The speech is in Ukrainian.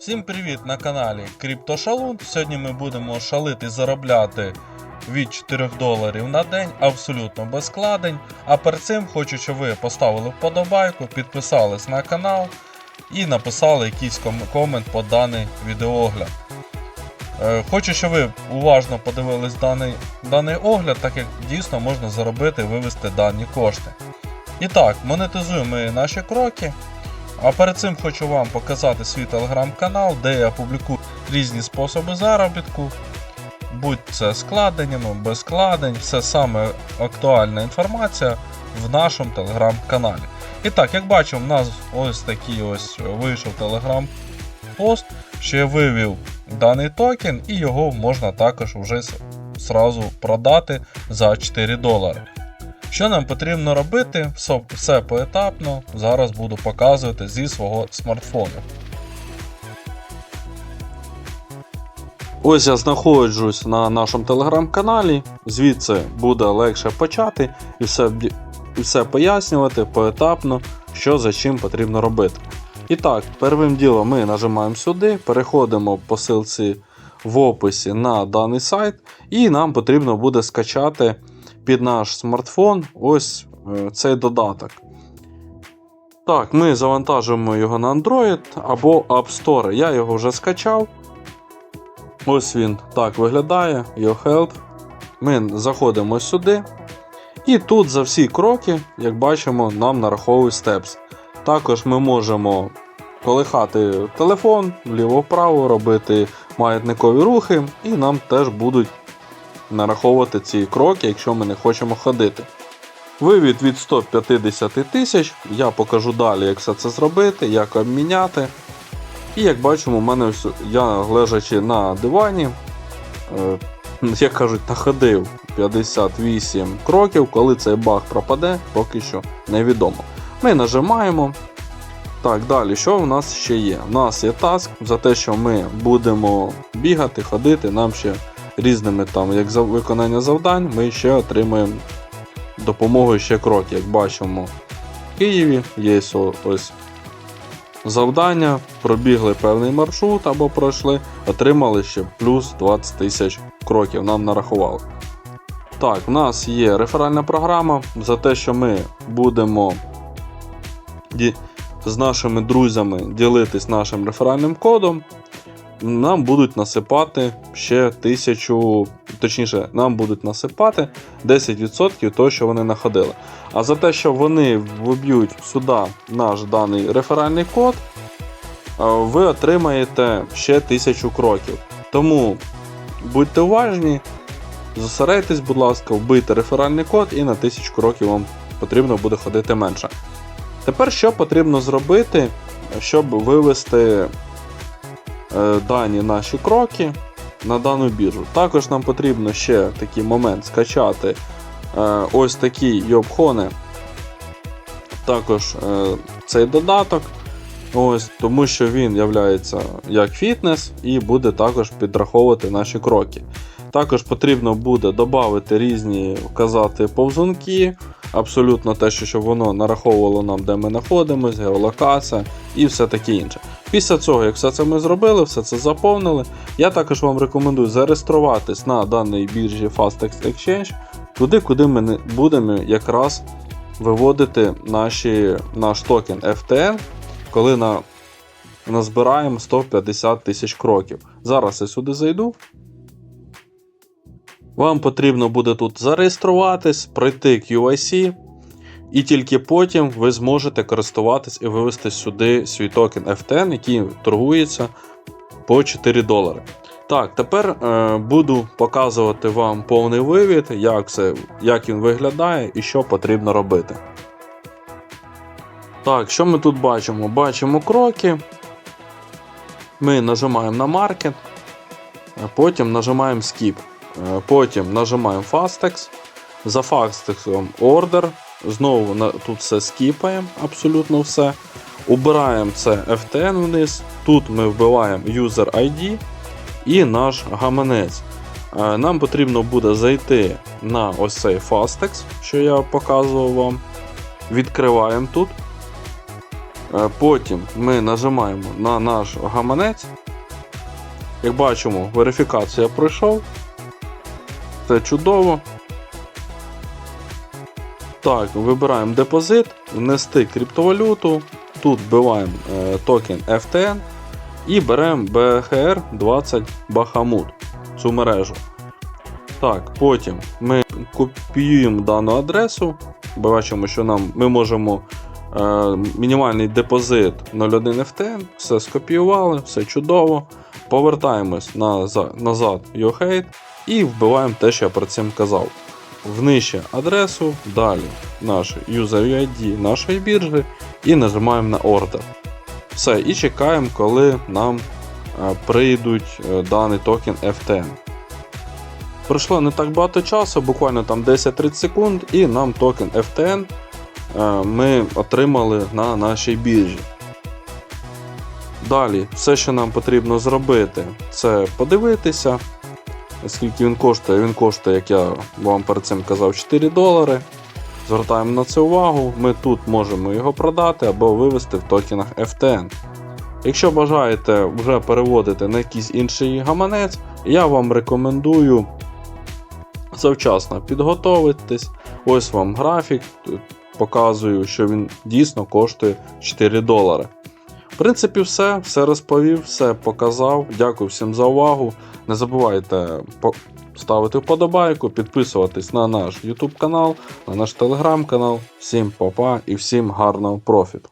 Всім привіт на каналі CryptoShaloon. Сьогодні ми будемо шалити заробляти від 4 доларів на день абсолютно без складень. А перед цим хочу, щоб ви поставили вподобайку, підписались на канал і написали якийсь ком- комент по даний відеоогляд. Е, Хочу, щоб ви уважно подивились даний, даний огляд, так як дійсно можна заробити і вивести дані кошти. І так, монетизуємо наші кроки. А перед цим хочу вам показати свій телеграм-канал, де я публікую різні способи заробітку, будь це складеннями, без складень, все саме актуальна інформація в нашому телеграм-каналі. І так, як бачимо, в нас ось такий ось вийшов телеграм-пост, що я вивів даний токен, і його можна також вже с- зразу продати за 4 долари. Що нам потрібно робити? Все, поетапно. Зараз буду показувати зі свого смартфону. Ось я знаходжусь на нашому телеграм-каналі. Звідси буде легше почати і все, і все пояснювати поетапно, що за чим потрібно робити. І так, первим ділом ми нажимаємо сюди, переходимо по ссылці в описі на даний сайт, і нам потрібно буде скачати під наш смартфон ось е, цей додаток. Так, ми завантажуємо його на Android або App Store. Я його вже скачав. Ось він так виглядає. Your Health. Ми заходимо сюди. І тут за всі кроки, як бачимо, нам нараховують степс. Також ми можемо колихати телефон вліво-вправо, робити маятникові рухи, і нам теж будуть нараховувати ці кроки, якщо ми не хочемо ходити. Вивід від 150 тисяч. Я покажу далі, як все це зробити, як обміняти. І як бачимо, у мене ось, я лежачи на дивані, е, як кажуть, находив 58 кроків. Коли цей баг пропаде, поки що невідомо. Ми нажимаємо. Так, далі, що в нас ще є? У нас є таск за те, що ми будемо бігати, ходити, нам ще різними там, як за виконання завдань, ми ще отримаємо допомогою ще кроки. Як бачимо, в Києві є ось завдання, пробігли певний маршрут або пройшли, отримали ще плюс 20 тисяч кроків, нам нарахували. Так, у нас є реферальна програма за те, що ми будемо з нашими друзями ділитись нашим реферальним кодом нам будуть насипати ще тисячу, точніше, нам будуть насипати 10% того, що вони находили. А за те, що вони вб'ють сюди наш даний реферальний код, е, ви отримаєте ще 1000 кроків. Тому будьте уважні, зосередьтесь, будь ласка, вбийте реферальний код і на 1000 кроків вам потрібно буде ходити менше. Тепер що потрібно зробити, щоб вивести дані наші кроки на дану біржу. Також нам потрібно ще такий момент скачати е, ось такі йобхони, також е, цей додаток. Ось, тому що він являється як фітнес і буде також підраховувати наші кроки. Також потрібно буде додати різні вказати повзунки, абсолютно те, що щоб воно нараховувало нам, де ми знаходимося, геолокація і все таке інше. Після цього, як все це ми зробили, все це заповнили, я також вам рекомендую зареєструватись на даній біржі Fastex Exchange, туди, куди ми будемо якраз виводити наші, наш токен FTN, коли на, назбираємо 150 тисяч кроків. Зараз я сюди зайду. Вам потрібно буде тут зареєструватись, пройти QIC, і тільки потім ви зможете користуватись і вивести сюди свій токен FTN, який торгується по 4 долари. Так, тепер е, буду показувати вам повний вивід, як, це, як він виглядає і що потрібно робити. Так, що ми тут бачимо? Бачимо кроки. Ми нажимаємо на маркет, потім нажимаємо Skip. Е, Потім нажимаємо Fastex. За Fastex Order. Знову тут все скіпаємо, абсолютно все. Убираємо це FTN вниз. Тут ми вбиваємо User ID і наш гаманець. Е, Нам потрібно буде зайти на ось цей Fastex, що я показував вам. Відкриваємо тут. Е, Потім ми нажимаємо на наш гаманець. Як бачимо, верифікація пройшов. Це чудово. Так, вибираємо депозит, внести криптовалюту. Тут вбиваємо е, токен FTN і беремо BHR 20 Bahamut, цю мережу. Так, потім ми копіюємо дану адресу. Бачимо, що нам ми можемо е, мінімальний депозит 01 FTN, все скопіювали, все чудово. Повертаємось назад, назад в YouHate і вбиваємо те, що я про цим казав. Внижче адресу, далі наш user UID нашої біржі і нажимаємо на ордер. Все, і чекаємо, коли нам е, прийдуть е, даний токен FTN. Пройшло не так багато часу, буквально там 10-30 секунд, і нам токен FTN е, ми отримали на нашій біржі. Далі, все, що нам потрібно зробити, це подивитися, скільки він коштує. Він коштує, як я вам перед цим казав, 4 долари. Звертаємо на це увагу. Ми тут можемо його продати або вивести в токенах FTN. Якщо бажаєте вже переводити на якийсь інший гаманець, я вам рекомендую завчасно підготовитись. Ось вам графік. Показую, що він дійсно коштує 4 долари. В принципі, все, все розповів, все показав. Дякую всім за увагу. Не забувайте ставити вподобайку, підписуватись на наш YouTube канал, на наш телеграм канал. Всім па-па і всім гарного профіту!